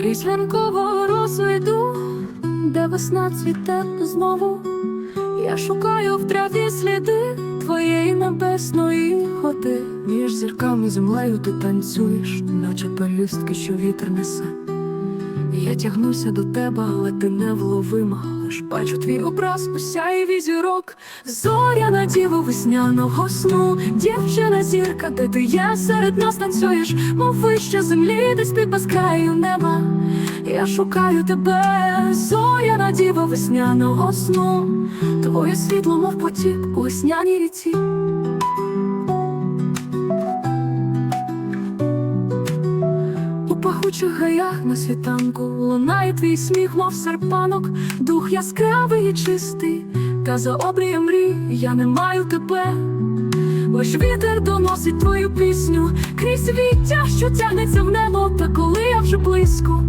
Крізь ранкового йду, де весна цвіте знову. Я шукаю в траві сліди твоєї небесної ходи. Між зірками землею ти танцюєш, наче пелюстки, що вітер несе. Я тягнуся до тебе, але ти невловима. Лиш бачу твій образ усяєві сяєві зірок. Зоря на діву весняного сну. Дівчина зірка, де ти є серед нас танцюєш, мов вище землі, десь під безкраю неба. Я шукаю тебе, зоря на діву весняного сну. Твоє світло, мов потік у весняній ріці. У пахучих гаях на світанку. Лунає твій сміх, мов серпанок, дух яскравий і чистий, та за обрієм мрій я не маю тебе. Лиш вітер доносить твою пісню. Крізь віття, що тягнеться в небо, та коли я вже близько,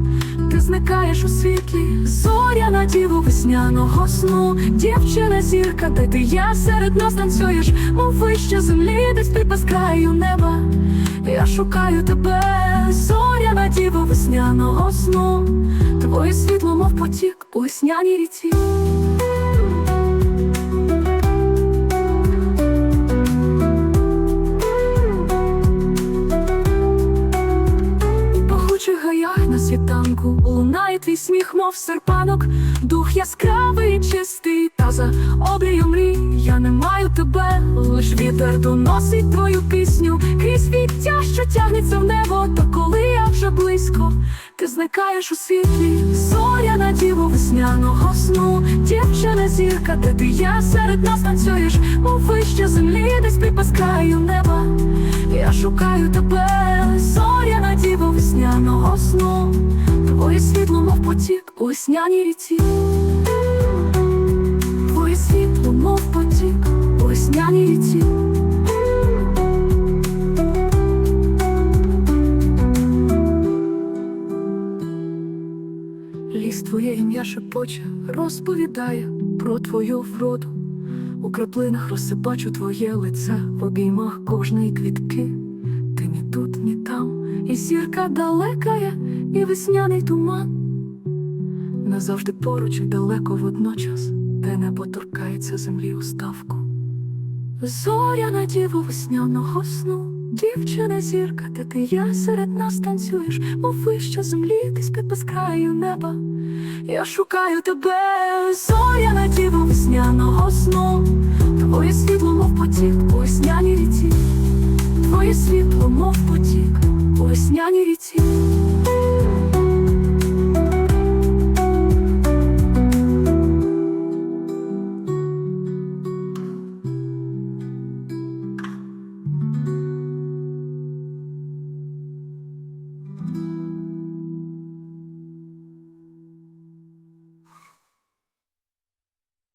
ти зникаєш у світлі, зоря на діву весняного сну, дівчина зірка, де ти я серед нас танцюєш, мов вище землі, десь під безкраю неба. Я шукаю тебе, зоря на діву весняного сну, твоє світло, мов потік у весняній ріці. Лунає твій сміх, мов серпанок, дух яскравий чистий, та за обрієм мрій я не маю тебе, лиш вітер доносить твою пісню. Крізь віття, що тягнеться в небо, та коли я вже близько, ти зникаєш у світлі, зоря на діву весняного сну, дівчина зірка, де ти я серед нас танцюєш, мов вище землі, десь безкраю неба. Я шукаю тебе, зоря на діву весняного сну, твоє світло, мов потік у весняній ріці. Твоє світло, мов потік у весняній ріці. Ліс твоє ім'я шепоче, розповідає про твою вроду. У краплинах роси бачу твоє лице в обіймах кожної квітки. Ти ні тут, ні там, і зірка є, і весняний туман. Назавжди поруч далеко водночас, де небо торкається землі у ставку. Зоря на діву весняного сну, дівчина зірка, де ти я серед нас танцюєш, мов вище землі, десь під безкраю неба. Я шукаю тебе, зоря на діву весняного сну, твоє світло, мов потік у весняній ріці, твоє світло, мов потік у весняній ріці.